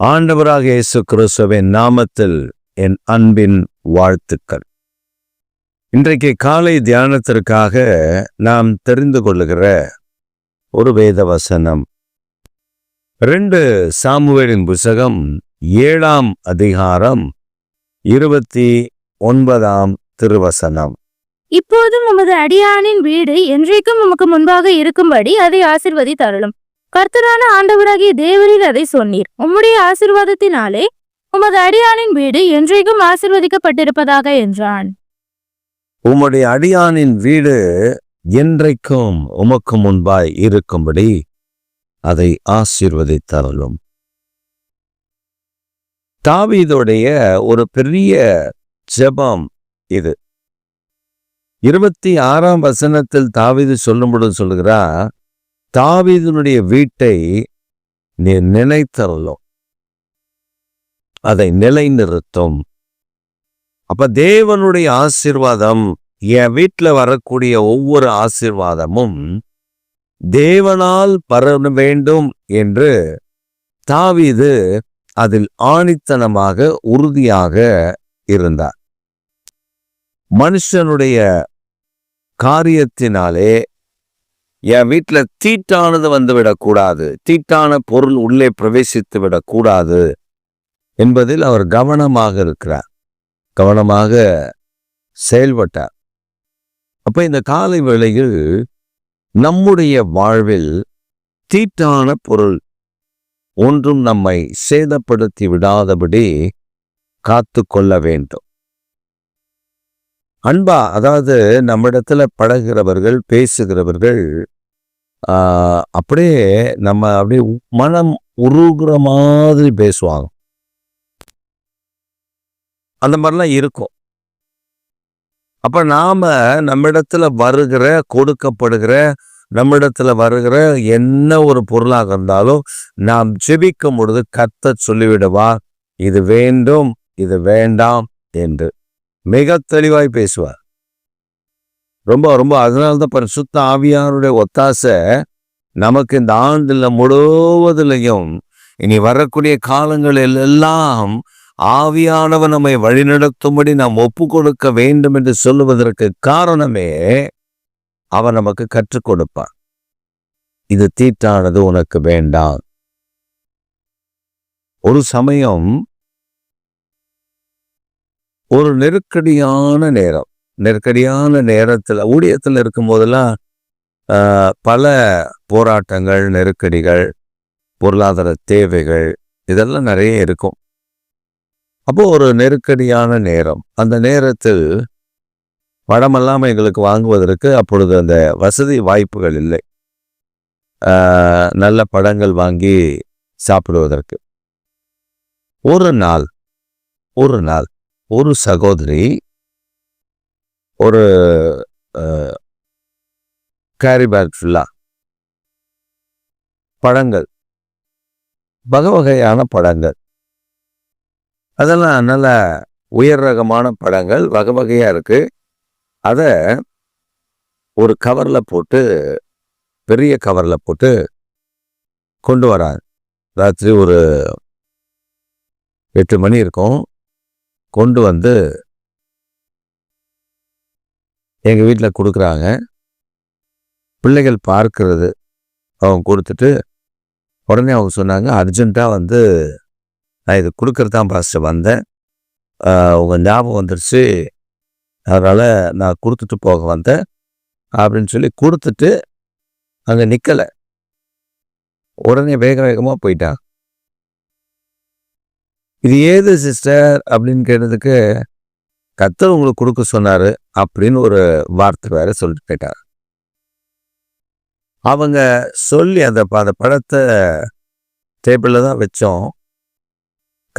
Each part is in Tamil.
ஆண்டவராக இயேசு கிறிஸ்துவின் நாமத்தில் என் அன்பின் வாழ்த்துக்கள். இன்றைக்கு காலை தியானத்திற்காக நாம் தெரிந்து கொள்ளுகிற ஒரு வேத வசனம் ரெண்டு சாமுவேலின் புஸ்தகம் ஏழாம் அதிகாரம் இருபத்தி ஒன்பதாம் திருவசனம். இப்போதும் உமது அடியானின் வீடு என்றைக்கும் உமக்கு முன்பாக இருக்கும்படி அதை ஆசிர்வதி தரலும் கர்த்தரான ஆண்டவராகிய தேவரில் அதை சொன்னீர். உம்முடைய ஆசிர்வாதத்தினாலே உமது அடியானின் வீடு என்றைக்கும் ஆசிர்வதிக்கப்பட்டிருப்பதாக என்றான். உம்முடைய அடியானின் வீடு என்றைக்கும் உமக்கு முன்பாய் இருக்கும்படி அதை ஆசீர்வதித்தருளும். தாவீதுடைய ஒரு பெரிய ஜெபம் இது. இருபத்தி ஆறாம் வசனத்தில் தாவீது சொல்லும்பொழுது சொல்கிறார் தாவீதனுடைய வீட்டை நீ நினைத்தரலும் அதை நிலைநிறுத்தும். அப்ப தேவனுடைய ஆசீர்வாதம் என் வீட்டில் வரக்கூடிய ஒவ்வொரு ஆசீர்வாதமும் தேவனால் பர வேண்டும் என்று தாவீது அதில் ஆணித்தனமாக உறுதியாக இருந்தார். மனுஷனுடைய காரியத்தினாலே என் வீட்டில் தீட்டானது வந்து விடக்கூடாது. தீட்டான பொருள் உள்ளே பிரவேசித்து விடக்கூடாது என்பதில் அவர் கவனமாக இருக்கிறார். கவனமாக செயல்பட்டார். அப்போ இந்த காலை வேளையில் நம்முடைய வாழ்வில் தீட்டான பொருள் ஒன்றும் நம்மை சேதப்படுத்தி விடாதபடி காத்து கொள்ள வேண்டும். அன்பா அதாவது நம்மிடத்துல பழகிறவர்கள் பேசுகிறவர்கள் ஆஹ், அப்படியே நம்ம அப்படியே மனம் உருகுற மாதிரி பேசுவாங்க. அந்த மாதிரிலாம் இருக்கும். அப்போ நாம நம்மிடத்துல வருகிற கொடுக்கப்படுகிற நம்மிடத்துல வருகிற என்ன ஒரு பொருளாக இருந்தாலும் நாம் ஜெபிக்கும் பொழுது கத்த சொல்லிவிடுவா இது வேண்டும் இது வேண்டாம் என்று. மிக தெளிவாய் பேசுவார். ரொம்ப ரொம்ப அதனால்தான் பரிசுத்த ஆவியாருடைய ஒத்தாசை நமக்கு இந்த ஆண்டுல முழுவதிலையும் இனி வரக்கூடிய காலங்களில் எல்லாம் ஆவியானவர் நம்மை வழிநடத்தும்படி நாம் ஒப்பு கொடுக்க வேண்டும் என்று சொல்லுவதற்கு காரணமே அவர் நமக்கு கற்றுக் கொடுப்பார். இது தீட்டானது உனக்கு வேண்டாம். ஒரு சமயம் ஒரு நெருக்கடியான நேரம். நெருக்கடியான நேரத்தில் ஊழியத்தில் இருக்கும் போதெல்லாம் பல போராட்டங்கள் நெருக்கடிகள் பொருளாதார தேவைகள் இதெல்லாம் நிறைய இருக்கும். அப்போது ஒரு நெருக்கடியான நேரம். அந்த நேரத்தில் படமெல்லாம் எங்களுக்கு வாங்குவதற்கு அப்பொழுது அந்த வசதி வாய்ப்புகள் இல்லை. நல்ல படங்கள் வாங்கி சாப்பிடுவதற்கு. ஒரு நாள் ஒரு நாள். ஒரு சகோதரி ஒரு கேரி பேக் ஃபுல்லாக பழங்கள் வகை வகையான பழங்கள். அதெல்லாம் நல்ல உயர் ரகமான பழங்கள் வகை வகையாக இருக்குது அதை ஒரு கவரில் போட்டு பெரிய கவரில் போட்டு கொண்டு வராங்க ராத்திரி ஒரு எட்டு மணி இருக்கும். கொண்டு வந்து எங்கள் வீட்டில் கொடுக்குறாங்க. பிள்ளைகள் பார்க்கறது அவங்க கொடுத்துட்டு உடனே அவங்க சொன்னாங்க அர்ஜென்ட்டாக வந்து நான் இது கொடுக்கறதான் பாஸ்டர் வந்தேன். உங்கள் ஞாபகம் வந்துடுச்சு அதனால் நான் கொடுத்துட்டு போக வந்தேன். அப்படின்னு சொல்லி கொடுத்துட்டு அங்கே நிற்கலை உடனே வேக வேகமாக போயிட்டாங்க. இது ஏது சிஸ்டர்? அப்படின்னு கேட்டதுக்கு கத்தர் உங்களுக்கு கொடுக்க சொன்னார் அப்படின்னு ஒரு வார்த்தை வேற சொல்லிட்டு போயிட்டார். அவங்க சொல்லி அந்த ப- அந்த படத்தை டேபிளில் தான் வச்சோம்.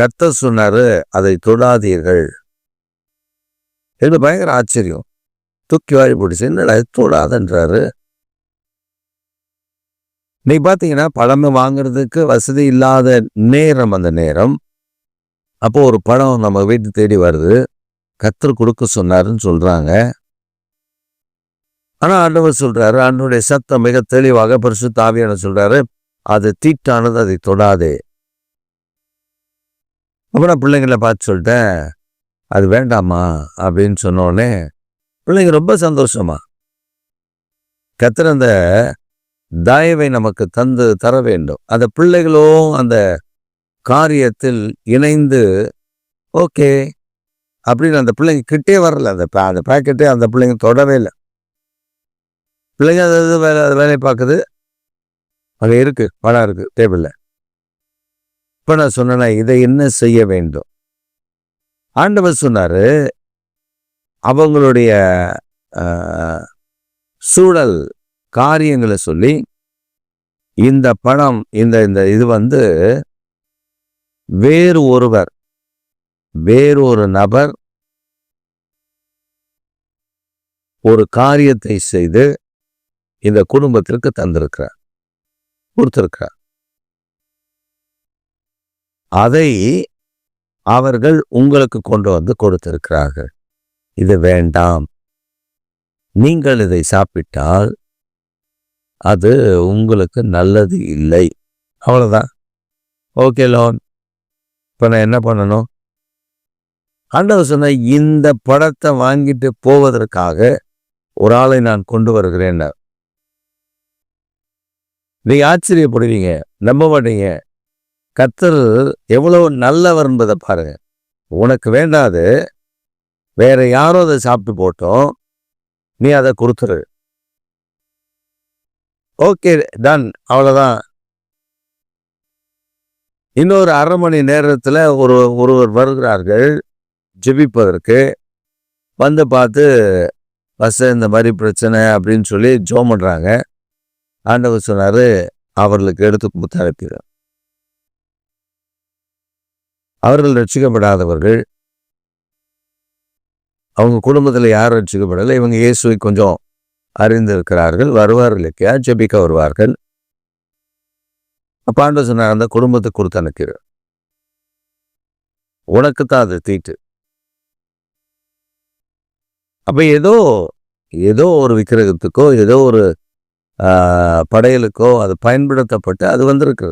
கத்தர் சொன்னார் அதை தொடாதீர்கள். எனக்கு பயங்கர ஆச்சரியம். தூக்கி வாரி போட்டுச்சு. என்னடா இது தொடாதன்றாரு? நீ பார்த்தீங்கன்னா பழமை வாங்குறதுக்கு வசதி இல்லாத நேரம் அந்த நேரம். அப்போ ஒரு பழம் நம்ம வீட்டு தேடி வருது. கத்தர் கொடுக்க சொன்னாருன்னு சொல்றாங்க. ஆனா ஆண்டவர் சொல்றாரு ஆண்டவருடைய சத்தம் மிக தெளிவாக பரிசு தாவியான சொல்றாரு அது தீட்டானது அதை தொடாதே. அப்புறம் பிள்ளைங்கள பார்த்து சொல்லிட்டேன் அது வேண்டாமா அப்படின்னு சொன்னோடனே பிள்ளைங்க ரொம்ப சந்தோஷமா? கத்திர அந்த தயவை நமக்கு தந்து தர வேண்டும். அந்த பிள்ளைகளும் அந்த காரியத்தில் இணைந்து ஓகே அப்படின்னு அந்த பிள்ளைங்க கிட்டே வரல. அந்த அந்த பேக்கெட்டே அந்த பிள்ளைங்க தொடவே இல்லை. பிள்ளைங்க அது அது வேலை அது வேலையை பார்க்குது. அங்கே இருக்குது பணம் இருக்குது டேபிளில் இப்போ நான் சொன்னேன்னா இதை என்ன செய்ய வேண்டும்? ஆண்டவர் சொன்னார் அவங்களுடைய சூழல் காரியங்களை சொல்லி இந்த பணம் இந்த இந்த இது வந்து வேறு ஒருவர் வேறு ஒரு நபர் ஒரு காரியத்தை செய்து இந்த குடும்பத்திற்கு தந்திருக்கிறார் கொடுத்திருக்கிறார். அதை அவர்கள் உங்களுக்கு கொண்டு வந்து கொடுத்திருக்கிறார்கள். இது வேண்டாம். நீங்கள் இதை சாப்பிட்டால் அது உங்களுக்கு நல்லது இல்லை. அவ்வளவுதான். Okay loan. இப்போ நான் என்ன பண்ணணும் ஆண்டவர் சொன்ன இந்த படத்தை வாங்கிட்டு போவதற்காக ஒரு ஆளை நான் கொண்டு வருகிறேன் நீங்க ஆச்சரியப்படுவீங்க நம்ப மாட்டீங்க. கத்தர் எவ்வளவு நல்லவர் என்பதை பாருங்க. உனக்கு வேண்டாது வேற யாரோ அதை சாப்பிட்டு போட்டோம் நீ அதை கொடுத்துரு. ஓகே டன் அவ்வளோதான் இன்னொரு அரை மணி நேரத்தில் ஒரு ஒருவர் வருகிறார்கள் ஜெபிப்பதற்கு. வந்து பார்த்து பஸ்ஸு இந்த மாதிரி பிரச்சனை அப்படின்னு சொல்லி ஜோம் பண்ணுறாங்க ஆண்டவர் சொன்னார் அவர்களுக்கு எடுத்து கொடுத்து அனுப்பிடுறார் அவர்கள் ரட்சிக்கப்படாதவர்கள். அவங்க குடும்பத்தில் யாரும் ரட்சிக்கப்படலை. இவங்க இயேசுவை கொஞ்சம் அறிந்திருக்கிறார்கள். வருவார்கள் இல்லையா? ஜெபிக்க வருவார்கள். அப்ப ஆண்டவர் சொன்னார் அந்த குடும்பத்தை கொடுத்து அனுப்பிடுறார் உனக்கு தான் அது தீட்டு. அப்ப ஏதோ ஏதோ ஒரு விக்கிரகத்துக்கோ ஏதோ ஒரு ஆஹ், படையலுக்கோ அது பயன்படுத்தப்பட்டு அது வந்திருக்கு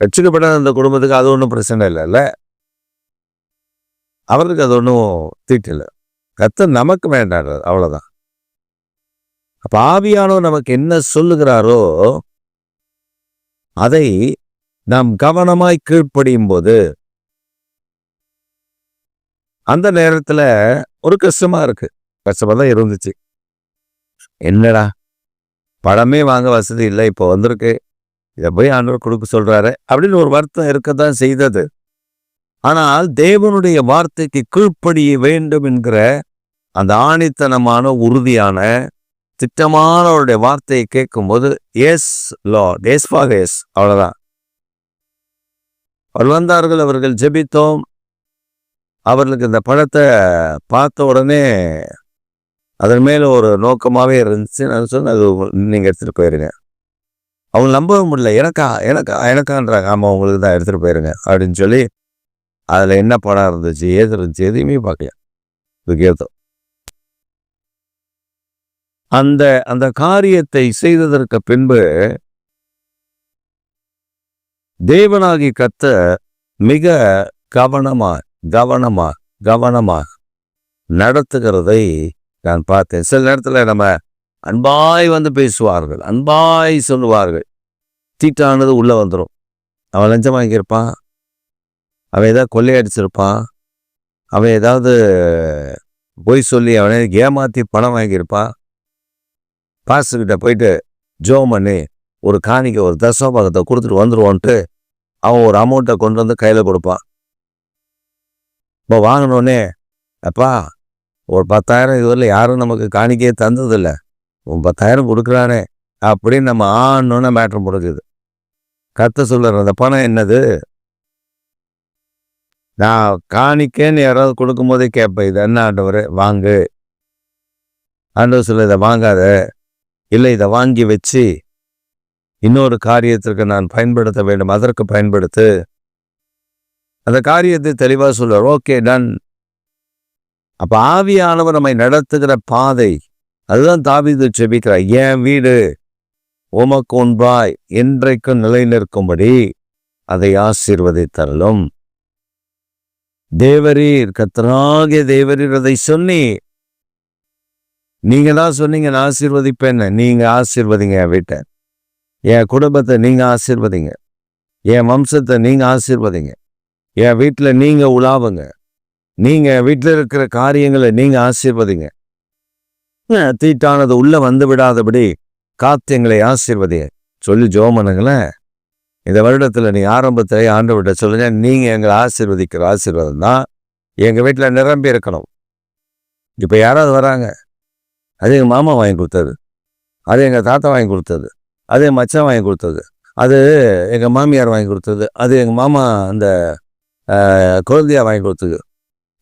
ரட்சிக்கப்படாத அந்த குடும்பத்துக்கு அது ஒன்றும் பிரச்சனை இல்லைல்ல அவருக்கு அது ஒன்றும் தீட்டு கத்த நமக்கு வேண்டாடுறது அவ்வளவுதான். அப்போ ஆவியானோ நமக்கு என்ன சொல்லுகிறாரோ அதை நாம் கவனமாய் கீழ்ப்படியும் போது அந்த நேரத்துல ஒரு கஷ்டமா இருக்கு. கஷ்டமா தான் இருந்துச்சு. என்னடா? பழமே வாங்க வசதி இல்லை இப்போ வந்திருக்கு. இதை போய் ஆண்டவர் கொடுக்க சொல்றாரு அப்படின்னு ஒரு வருத்தம் இருக்கத்தான் செய்தது. ஆனால் தேவனுடைய வார்த்தைக்கு கீழ்ப்படிய வேண்டும் என்கிற அந்த ஆணித்தனமான உறுதியான திட்டமானவருடைய வார்த்தையை கேட்கும்போது yes lord yes for yes அவ்வளோதான் அவர் வந்தார்கள் அவர்கள் ஜெபித்தோம். அவர்களுக்கு இந்த படத்தை பார்த்த உடனே அதன் மேலே ஒரு நோக்கமாகவே இருந்துச்சு. நான் சொன்னேன் அது நீங்கள் எடுத்துகிட்டு போயிருங்க. அவங்க நம்பவே முடியல. எனக்கா? எனக்கா? எனக்கான்றாங்க. ஆமாம் உங்களுக்கு தான் எடுத்துகிட்டு போயிருங்க. அப்படின்னு சொல்லி அதில் என்ன படம் இருந்துச்சு? ஏது இருந்துச்சு எதையுமே பார்க்கல. இதுக்கேத்தம் அந்த அந்த காரியத்தை செய்ததற்கு பின்பு தேவனாகி கத்த மிக கவனமாக கவனமாக கவனமாக நடத்துகிறதை நான் பார்த்தேன். சில நேரத்தில் நம்ம அன்பாய் வந்து பேசுவார்கள் அன்பாய் சொல்லுவார்கள். தீட்டானது உள்ளே வந்துடும் அவன் லஞ்சம் வாங்கியிருப்பான். அவன் ஏதாவது கொள்ளையடிச்சிருப்பான். அவன் ஏதாவது பொய் சொல்லி அவனை ஏமாற்றி பணம் வாங்கியிருப்பான். பாஸ்டர்கிட்ட போயிட்டு ஜோம் பண்ணி ஒரு காணிக்கை ஒரு தசோபாகத்தை கொடுத்துட்டு வந்துருவோன்ட்டு அவன் ஒரு அமௌண்ட்டை கொண்டு வந்து கையில் கொடுப்பான். இப்போ வாங்கினோடனே அப்பா ஒரு பத்தாயிரம் இதுவரை யாரும் நமக்கு காணிக்கையே தந்ததில்ல. உன் பத்தாயிரம் கொடுக்குறானே அப்படின்னு நம்ம ஆனோன்னு மேட்ரு முடிஞ்சுது கத்த சொல்லுற அந்த பணம் என்னது? நான் காணிக்கேன்னு யாராவது கொடுக்கும்போதே கேட்பேன் இது என்ன ஆண்டவர் வாங்கு. ஆண்டவர் சொல்ல இதை வாங்காத. இல்லை இதை வாங்கி வச்சு இன்னொரு காரியத்திற்கு நான் பயன்படுத்த வேண்டும். அதற்கு பயன்படுத்து. அந்த காரியத்தை தெளிவாக சொல்வார் ஓகே டன் அப்ப ஆவியானவர் நம்மை நடத்துகிற பாதை அதுதான் தாவிது செபிக்கிறார் என் வீடு? உமக்கு உன்பாய் என்றைக்கும் நிலை நிற்கும்படி அதை ஆசீர்வதித்தரலும். தேவரீர் கத்தராகிய தேவரீர் அதை சொன்னி நீங்க தான் சொன்னீங்க நான் ஆசீர்வதிப்பேன்னு நீங்க ஆசீர்வதிங்க என் வீட்டை. என் குடும்பத்தை நீங்க ஆசீர்வதிங்க. என் வம்சத்தை நீங்க ஆசீர்வதிங்க. என் வீட்டில் நீங்க உலாவுங்க. நீங்க வீட்டில் இருக்கிற காரியங்களை நீங்க ஆசீர்வதிங்க. தீட்டானது உள்ள வந்து விடாதபடி காத்து எங்களை ஆசீர்வதிங்க சொல்லி ஜோமனுங்களேன் இந்த வருடத்தில் நீ ஆரம்பத்தில் ஆண்டவர்கிட்ட சொல்லுங்க நீங்கள் எங்களை ஆசீர்வதிக்கிற ஆசீர்வாதம் தான் எங்கள் வீட்டில் நிரம்பி இருக்கணும் இப்போ யாராவது வராங்க அது எங்கள் மாமா வாங்கி கொடுத்தது. அது எங்கள் தாத்தா வாங்கி கொடுத்தது. அது என் மச்சான் வாங்கி கொடுத்தது. அது எங்கள் மாமியார் வாங்கி கொடுத்தது. அது எங்கள் மாமா அந்த குழந்தையா வாங்கி கொடுத்தது.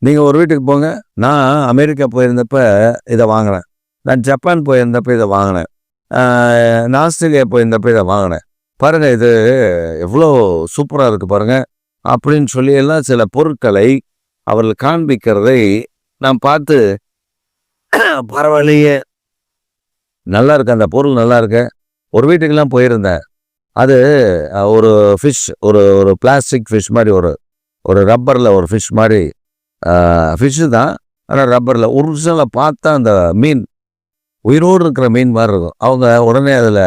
நீங்கள் ஒரு வீட்டுக்கு போங்க. நான் அமெரிக்கா போயிருந்தப்ப இதை வாங்கினேன் நான் ஜப்பான் போயிருந்தப்ப இதை வாங்கினேன். நான் ஆஸ்திரேலியா போயிருந்தப்ப இதை வாங்கினேன். பாருங்கள் இது எவ்வளோ சூப்பராக இருக்குது பாருங்கள் அப்படின்னு சொல்லி எல்லாம் சில பொருட்களை அவர்கள் காண்பிக்கிறதை நான் பார்த்து பரவாயில்லையே. நல்லா இருக்கு அந்த பொருள் நல்லா இருக்கு ஒரு வீட்டுக்கெல்லாம் போயிருந்தேன். அது ஒரு ஃபிஷ் ஒரு ஒரு பிளாஸ்டிக் ஃபிஷ் மாதிரி ஒரு ஒரு ரப்பரில் ஒரு ஃபிஷ் மாதிரி ஃபிஷ்ஷு தான். ஆனால் ரப்பரில் ஒரிஜினலாக பார்த்தா அந்த மீன் உயிரோடு இருக்கிற மீன் மாதிரி இருக்கும். அவங்க உடனே அதில்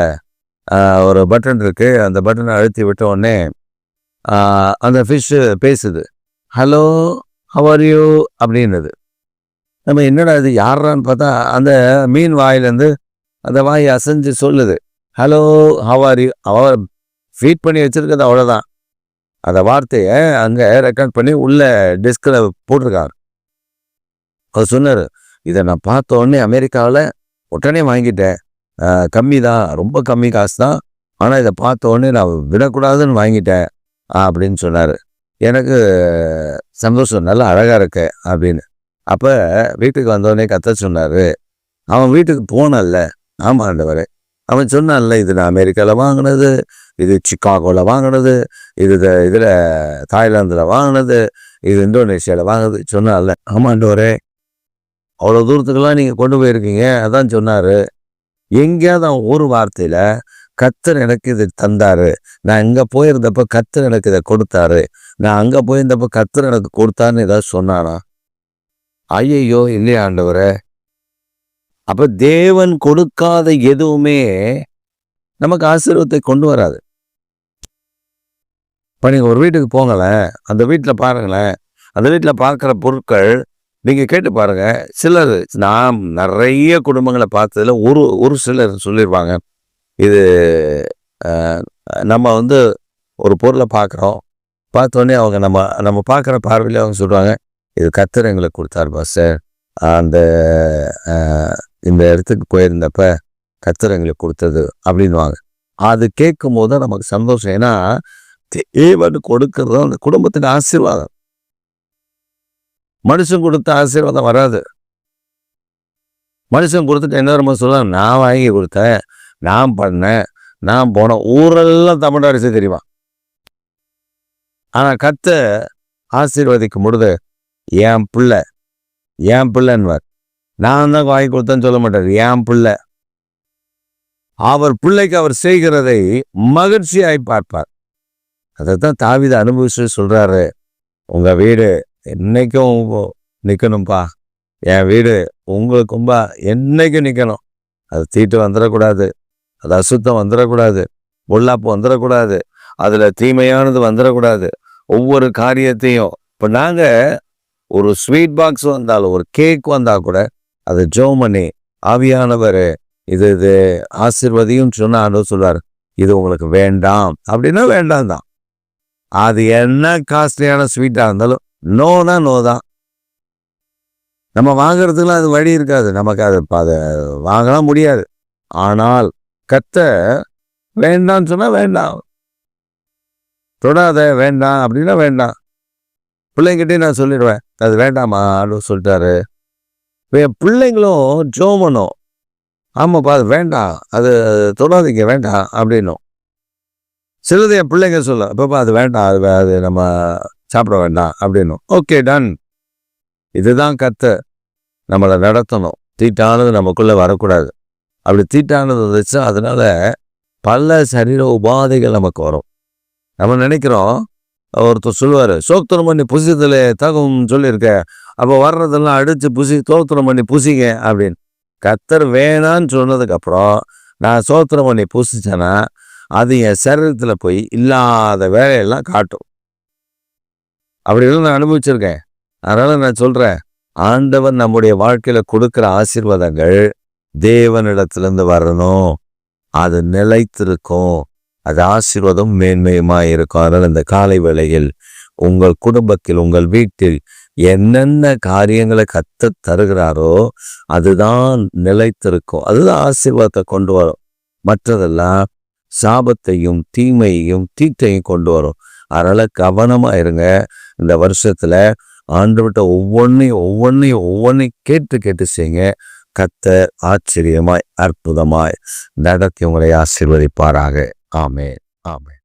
ஒரு பட்டன் இருக்குது அந்த பட்டனை அழுத்தி விட்ட உடனே அந்த ஃபிஷ்ஷு பேசுது. ஹலோ ஹவர் யூ அப்படின்னுது. நம்ம என்னடா இது யாரான்னு பார்த்தா அந்த மீன் வாயிலேருந்து அந்த வாய் அசைஞ்சு சொல்லுது. ஹலோ ஹவாரி யூ அவ ஃபீட் பண்ணி வச்சுருக்கிறது அவ்வளோதான் அந்த வார்த்தையை அங்கே ரெக்கார்ட் பண்ணி உள்ளே டிஸ்கில் போட்டிருக்காரு. அவர் சொன்னார் இதை நான் பார்த்த உடனே அமெரிக்காவில் உடனே வாங்கிட்டேன். கம்மி தான் ரொம்ப கம்மி காசு தான் ஆனால் இதை பார்த்த உடனே நான் விடக்கூடாதுன்னு வாங்கிட்டேன். அப்படின்னு சொன்னார். எனக்கு சந்தோஷம் நல்லா அழகாக இருக்கு அப்படின்னு. அப்போ வீட்டுக்கு வந்தோடனே கத்த சொன்னார். அவன் வீட்டுக்கு போனல்ல. ஆமாண்டவர் அவன் சொன்னான்ல இது நான் அமெரிக்காவில் வாங்கினது இது சிக்காகோவில் வாங்கினது இது இதில் தாய்லாந்தில் வாங்கினது இது இந்தோனேஷியாவில் வாங்கினது சொன்னான்ல. ஆமாண்டவரே அவ்வளோ தூரத்துக்கெல்லாம் நீங்கள் கொண்டு போயிருக்கீங்க அதான் சொன்னார். எங்கேயாவது அவன் ஒரு வார்த்தையில் கத்தர் எனக்கு இது தந்தாரு. நான் இங்கே போயிருந்தப்போ கத்தர் எனக்கு இதை கொடுத்தாரு. நான் அங்கே போயிருந்தப்போ கத்தர் எனக்கு கொடுத்தாருன்னு ஏதாவது சொன்னானா? ஐயையோ இல்லையா ஆண்டவரே. அப்ப தேவன் கொடுக்காத எதுவுமே நமக்கு ஆசீர்வத்தை கொண்டு வராது. இப்போ நீங்கள் ஒரு வீட்டுக்கு போங்களேன் அந்த வீட்டில் பாருங்களேன் அந்த வீட்டில் பார்க்குற பொருட்கள் நீங்கள் கேட்டு பாருங்கள் சிலர் நாம் நிறைய குடும்பங்களை பார்த்ததுல ஒரு ஒரு சிலர் சொல்லிடுவாங்க இது நம்ம வந்து ஒரு பொருளை பார்க்குறோம் பார்த்தோன்னே அவங்க நம்ம நம்ம பார்க்குற பார்வையில் அவங்க சொல்லுவாங்க இது கத்தர் எங்களுக்கு கொடுத்தாரு சார் அந்த இந்த இடத்துக்கு போயிருந்தப்ப கத்தர் எங்களுக்கு கொடுத்தது அப்படின்வாங்க அது கேட்கும் போது தான் நமக்கு சந்தோஷம். ஏன்னா தேவன் கொடுக்கறது அந்த குடும்பத்தின் ஆசீர்வாதம். மனுஷன் கொடுத்த ஆசீர்வாதம் வராது. மனுஷன் கொடுத்துட்டு என்ன நம்ம சொல்ல நான் வாங்கி கொடுத்தேன் நான் பண்ணேன் நான் போனேன் ஊரெல்லாம் தமிழ் அரிசி தெரியுமா ஆனால் கத்த ஆசீர்வதிக்கும் பொழுது என் பிள்ளை? என் பிள்ளைன்வார்? நான் தான் வாங்கி கொடுத்தேன்னு சொல்ல மாட்டார். என் பிள்ளை? அவர் பிள்ளைக்கு அவர் செய்கிறதை மகிழ்ச்சியாய் பார்ப்பார். அதைத்தான் தாவித அனுபவிச்சு சொல்றாரு. உங்க வீடு என்னைக்கும் நிற்கணும்ப்பா என் வீடு உங்களுக்கும்பா என்னைக்கும் நிற்கணும் அது தீட்டு வந்துடக்கூடாது அது அசுத்தம் வந்துடக்கூடாது பொல்லாப்பு வந்துடக்கூடாது அதில் தீமையானது வந்துடக்கூடாது ஒவ்வொரு காரியத்தையும். இப்போ நாங்கள் ஒரு ஸ்வீட் பாக்ஸ் வந்தாலும் ஒரு கேக் வந்தால் கூட அது ஜோமனி ஆவியானவர் இது இது ஆசிர்வதியும் சொன்னாலும் சொல்வார் இது உங்களுக்கு வேண்டாம். அப்படின்னா வேண்டாம் தான். அது என்ன காஸ்ட்லியான ஸ்வீட்டாக இருந்தாலும் நோனா நோ தான். நம்ம வாங்குறதுக்குலாம் அது வழி இருக்காது. நமக்கு அது அதை வாங்கலாம் முடியாது. ஆனால் கத்த வேண்டாம்னு சொன்னால் வேண்டாம். தொடாத வேண்டாம் அப்படின்னா வேண்டாம். பிள்ளைங்கிட்டே நான் சொல்லிடுவேன். அது வேண்டாமா அப்படின்னு சொல்லிட்டாரு. என் பிள்ளைங்களும் ஜோமனும். ஆமாப்பா அது வேண்டாம். அது தொடாதீங்க வேண்டாம் அப்படின்னும். சிலது என் பிள்ளைங்க சொல்ல அப்பப்பா அது வேண்டாம். அது வே- அது நம்ம சாப்பிட வேண்டாம் அப்படின்னும். Okay done. இதுதான் கற்று நம்மளை நடத்தணும். தீட்டானது நமக்குள்ளே வரக்கூடாது. அப்படி தீட்டானது வந்துச்சா அதனால் பல சரீர உபாதைகள் நமக்கு வரும். நம்ம நினைக்கிறோம் ஒருத்தர் சொல்லுவார் சோக்தனம் பண்ணி புசித்தல தகும் சொல்லியிருக்க. அப்போ வர்றதெல்லாம் அடித்து புசி சோத்திரம் பண்ணி புசிங்க அப்படின்னு. கத்தர் வேணான்னு சொன்னதுக்கப்புறம் நான் சோத்திரம் பண்ணி புசிச்சேன்னா அது என் சரீரத்தில் போய் இல்லாத வேலையெல்லாம் காட்டும். அப்படிலாம் நான் அனுபவிச்சிருக்கேன். அதனால் நான் சொல்கிறேன் ஆண்டவன் நம்முடைய வாழ்க்கையில் கொடுக்குற ஆசீர்வாதங்கள் தேவனிடத்துலேருந்து வரணும். அது நிலைத்திருக்கும். அது ஆசீர்வாதம் மேன்மையுமாக இருக்கும். அதனால் இந்த காலை வேளையில் உங்கள் குடும்பத்தில் உங்கள் வீட்டில் என்னென்ன காரியங்களை கத்த தருகிறாரோ அதுதான் நிலைத்திருக்கும். அதுதான் ஆசீர்வாதத்தை கொண்டு வரும். மற்றதெல்லாம் சாபத்தையும் தீமையையும் தீட்டையும் கொண்டு வரும். அதனால் கவனமாக இருங்க. இந்த வருஷத்துல ஆண்டுவிட்ட ஒவ்வொன்றையும் ஒவ்வொன்றையும் ஒவ்வொன்றையும் கேட்டு கேட்டு செய்யுங்க. கத்த ஆச்சரியமாய் அற்புதமாய் நடத்தி உங்களை ஆசீர்வதிப்பாராக. ஆமே ஆமே